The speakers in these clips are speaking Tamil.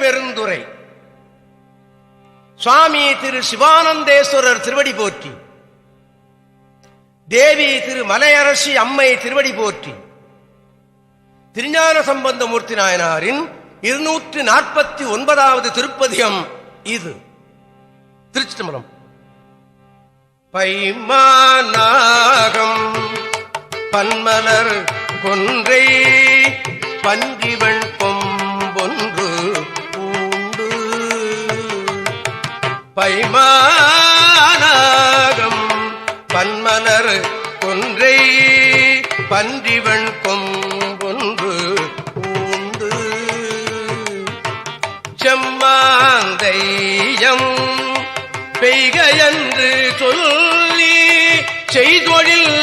பெருந்துரை சுவாமி திரு சிவானந்தேஸ்வரர் திருவடி போற்றி. தேவி திரு மலையரசி அம்மை திருவடி போற்றி. திருஞான சம்பந்தமூர்த்தி நாயனாரின் இருநூற்று நாற்பத்தி ஒன்பதாவது திருப்பதியம் இது. திருச்சி தம்பரம் பன்மலர் கொன்றை பன்றிவள் பைமானாகம். பன்மனர் கொன்றை பன்றிவன் கொம்பொன்று பூண்டு. செம்மாந்தையம் பெய்கையன்று சொல்லி செய்தொழில்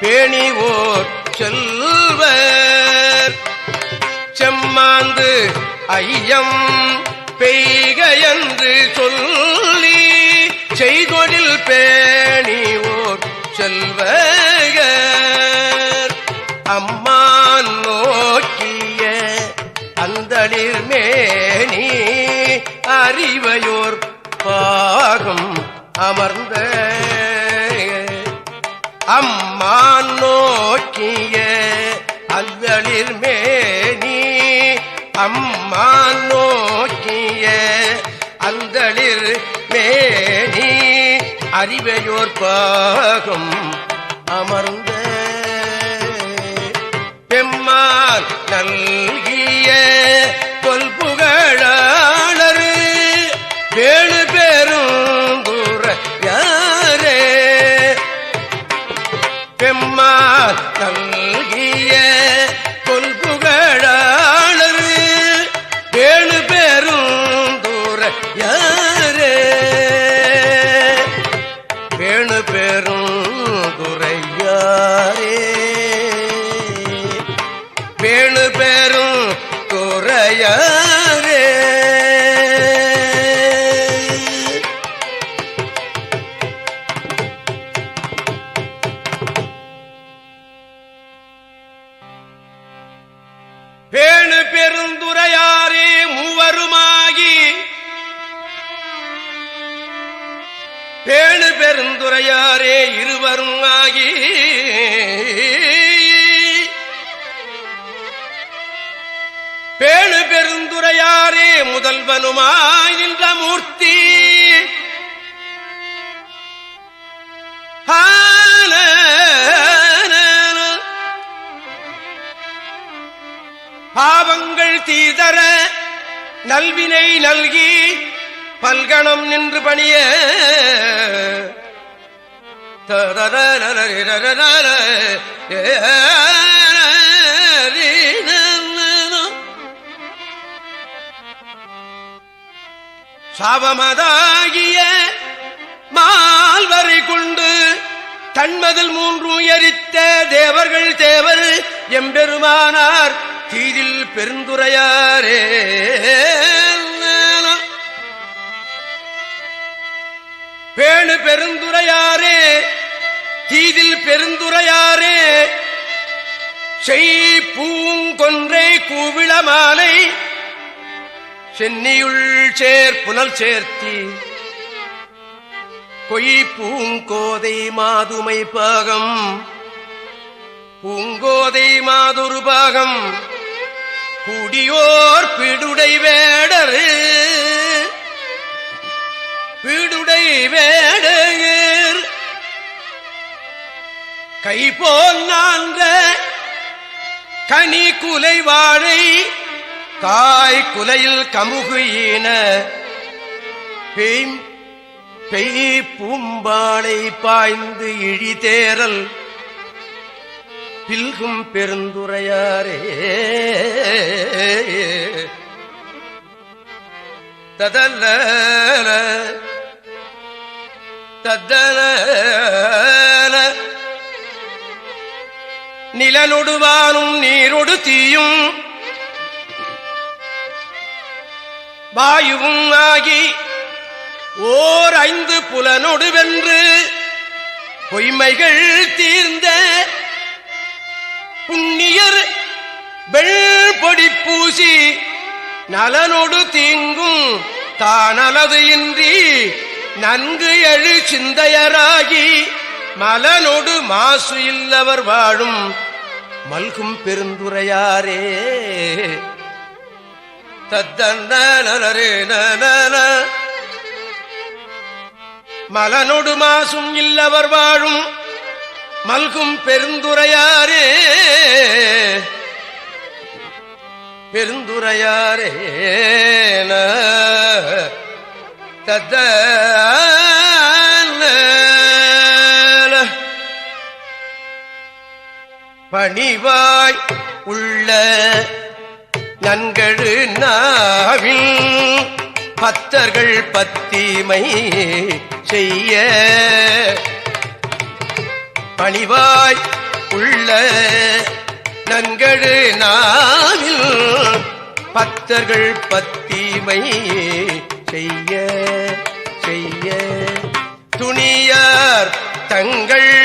பேணிவோர் செல்வர். செம்மாந்து ஐயம் பெய்கையன்று சொல்லி பேணி ஓர் செல்வகர். அம்மான் நோக்கிய அந்தளிர் மேனி அறிவையோர் பாகம் அமர்ந்த. அம்மான் நோக்கிய அந்தளிர் மேனி அம்மான் நோக்கிய அந்தளிர் மேனி அறிவையோர் பாகம் அமர்ந்த பெம்மான் நல்கிய பெருந்துரையாரே முதல்வனுமாய் நின்ற மூர்த்தி? பாவங்கள் தீதர நல்வினை நல்கி பல்கணம் நின்று பணிய. தர சாவமதாகிய மால்வரை கொண்டு தன்மதில் மூன்று எரித்த தேவர்கள் தேவர் எம்பெருமானார் தீதில் பெருந்துரையாரே. பேணு பெருந்துரையாரே தீதில் பெருந்துரையாரே. செய் பூங்கொன்றை கூவிளமாலை சென்னியுள் சேர் புனல் சேர்த்தி கொய் பூங்கோதை மாதுமை பாகம் பூங்கோதை மாதுரு பாகம் குடியோர் பிடுடை வேடர் பிடுடை வேடர் கை போல் நான்ற கனி குலை வாழை தாய் குலையில் கமுகு ஈன பெய் பெய் பூம்பாளை பாய்ந்து இழிதேரல் பில்கும் பெருந்துரையாரே ததல்ல தத்தல நிலனொடுவானும் நீரொடு தீயும் வாயுவும் ஆகி ஓர் ஐந்து புலனொடு வென்று பொய்மைகள் தீர்ந்த புண்ணியர் வெள்பொடி பூசி நலனொடு தீங்கும் தானலது இன்றி நன்கு எழு சிந்தையராகி மலனொடு மாசு இல்லவர் வாழும் மல்கும் பெருந்துரையாரே தத்தன்னே நன மலனொடு மாசும் இல்லவர் வாழும் மல்கும் பெருந்துரையாரே. பெருந்துரையாரே தத்த பணிவாய் உள்ள நன்கழு நாவில் பத்தர்கள் பத்திமை செய்ய பணிவாய் உள்ள நன்கழு நாவில் பத்தர்கள் பத்திமை செய்ய செய்ய. துணியார் தங்கள்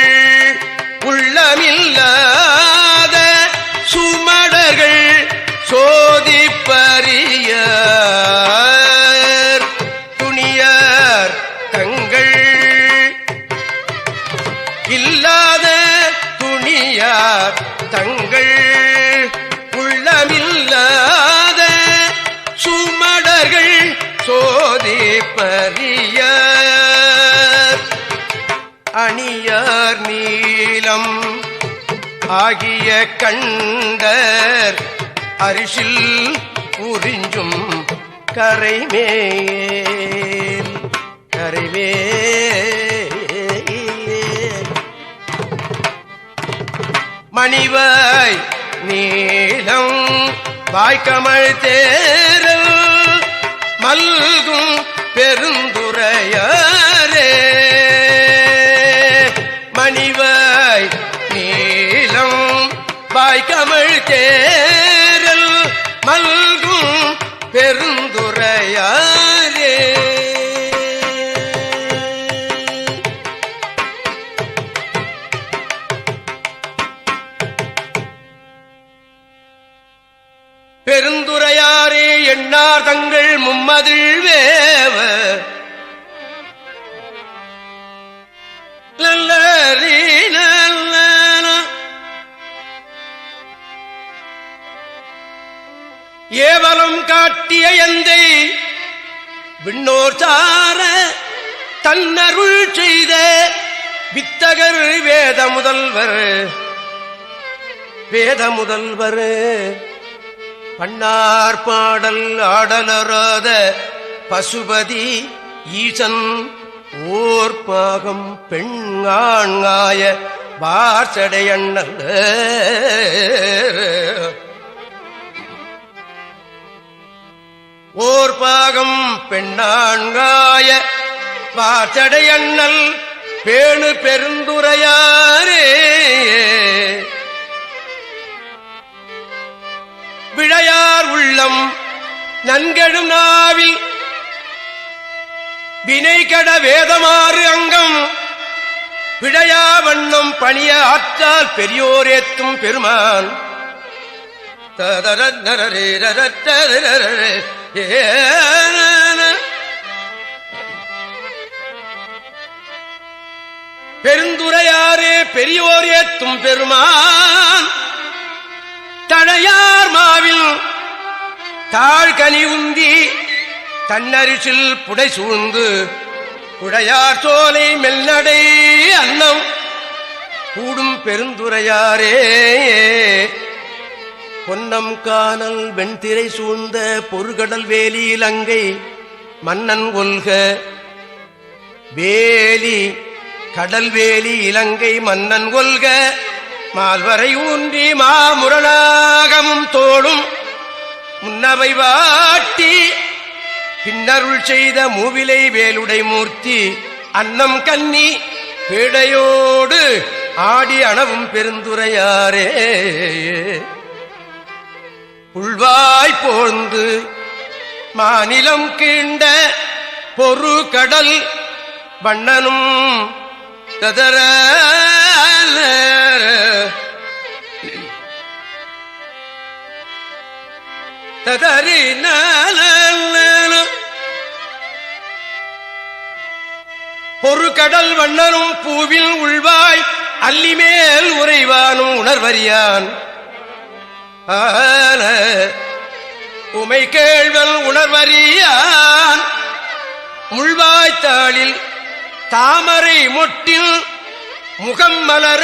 தங்கள் உள்ளமில்லாத சுமடர்கள் சோதி பரிய அணியார் நீளம் ஆகிய கண்டர் அரிசில் உறிஞ்சும் கரைமேல். கரைமேல் பணிவாய் நீளம் வாய்க்கமழ் தேரல் மல்கும் பெருந்துரையாரே. மணிவாய் நீளம் வாய்க்கமழ் தேரல் மல்கும் பெருந்த ஏவலம் காட்டிய எந்தை விண்ணோர் சார தன்னருள் செய்த வித்தகர் வேத முதல்வர் வேத முதல்வர் பன்னார் பாடல் ஆடலராத பசுபதி ஈசன் ஓர் பாகம் பெண்காண்காய வார்ச்சடையண்ணல் ஓர்பாகம் பெண்ணாண்காய பாச்சடையண்ணல் பேணு பெருந்துரையாரே. விழையார் உள்ளம் நன்கெழும் நாவில் வினைகட வேதமாறு அங்கம். விழையா வண்ணம் பணிய ஆற்றால் பெரியோரேத்தும் பெருமான். தரரே பெருந்துரையாரே பெரியோர் ஏத்தும் பெருமான் தழையார் மாவில் தாழ்கனி உந்தி தன்னரிசில் புடை சூழ்ந்து குழையார் சோலை மெல்லடை அன்னம் கூடும் பெருந்துரையாரே. பொன்னம் காணல் வெண்திரை சூழ்ந்த பொறுகடல் வேலி இலங்கை மன்னன் கொல்க வேலி கடல் வேலி இலங்கை மன்னன் கொல்க மால்வரை ஊன்றி மாமுரணாகமும் தோளும் முன்னவை வாட்டி பின்னருள் செய்த மூவிலை வேலுடை மூர்த்தி அன்னம் கன்னி பேடையோடு ஆடி அணவும் பெருந்துரையாரே. புள்வாய் போந்து மாநிலம் கீண்ட பொறு கடல் வண்ணனும் ததர ததறி பொறு கடல் வண்ணனும் பூவில் உள்வாய் அல்லிமேல் உறைவானும் உணர்வறியான். ஆன உமை கேள்வன் உணர்வறியான். முள்வாய்த்தாளில் தாமரை மொட்டில் முகம் மலர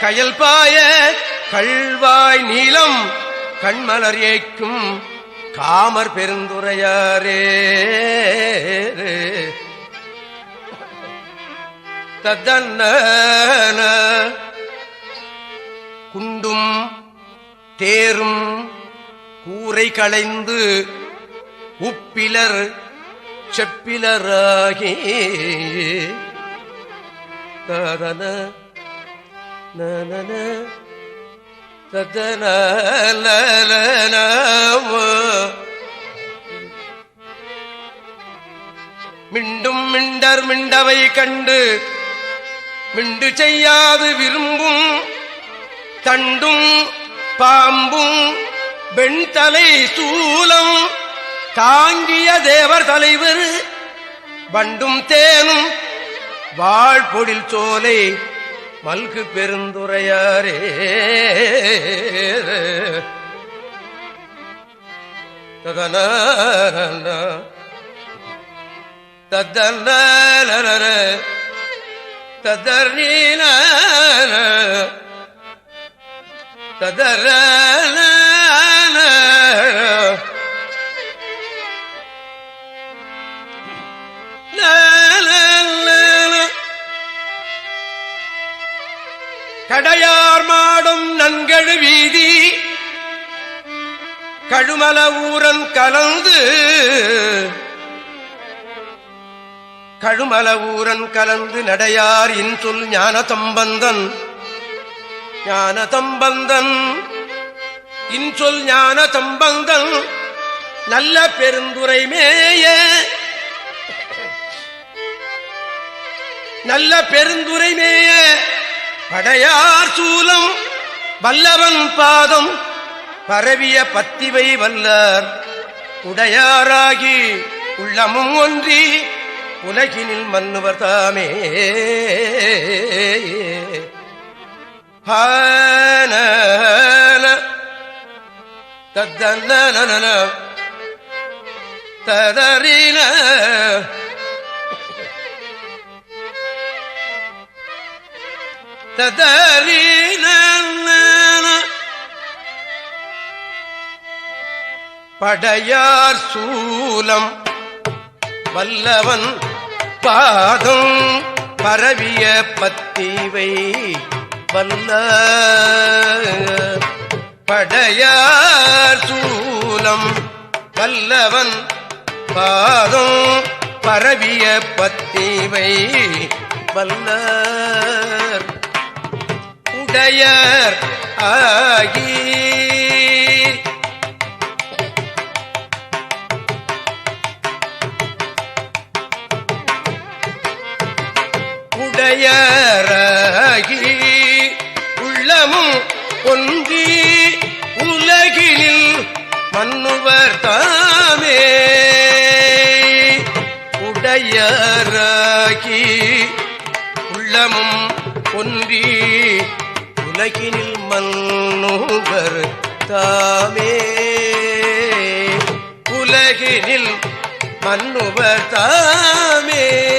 கயல் பாய கள்வாய் நீளம் கண்மலர் ஏய்க்கும் காமர் பெருந்துரையாரே. தத்தன்ன குண்டும் தேரும் கூரை களைந்து உப்பிலர் செப்பிலராகி. ததன நனன ததன மிண்டும் மிண்டர் மிண்டவை கண்டு மிண்டு செய்யாது விரும்பும் தண்டும் பாம்பும் வெண்தலை சூலம் தாங்கிய தேவர் தலைவர் வண்டும் தேனும் வாழ்பொழில் சோலை மல்கு பெருந்துரையாரே. ததன தத்தன ததர்னீன ததர கடையார் மாடும் நன்கழு வீதி கழுமல ஊரன் கலந்து கழுமல ஊரன் கலந்து நடையார் இன்சொல் ஞான சம்பந்தன் ஞான தம்பந்தன் இன்சொல் ஞான தம்பந்தன் நல்ல பெருந்துரை மேய நல்ல பெருந்துரை மேய படையார் சூலம் வல்லவன் பாதம் பரவிய பத்திவை வல்லார். உடையாராகி உள்ளமும் ஒன்றி உலகினில் மன்னுவர் தாமே. தத்தன ததறின ததறின படையார் சூலம் வல்லவன் பாதம் பரவிய பத்திவை வல்ல படையார் சூலம் வல்லவன் பாதம் பரவிய பத்திவை வல்லர் உடையர் ஆகி. உடையராகி மன்னுவர் தாமே. உடையராகி உள்ளமும் ஒன்றி உலகினில் மன்னுவர் தாமே. உலகினில் மன்னுவர் தாமே.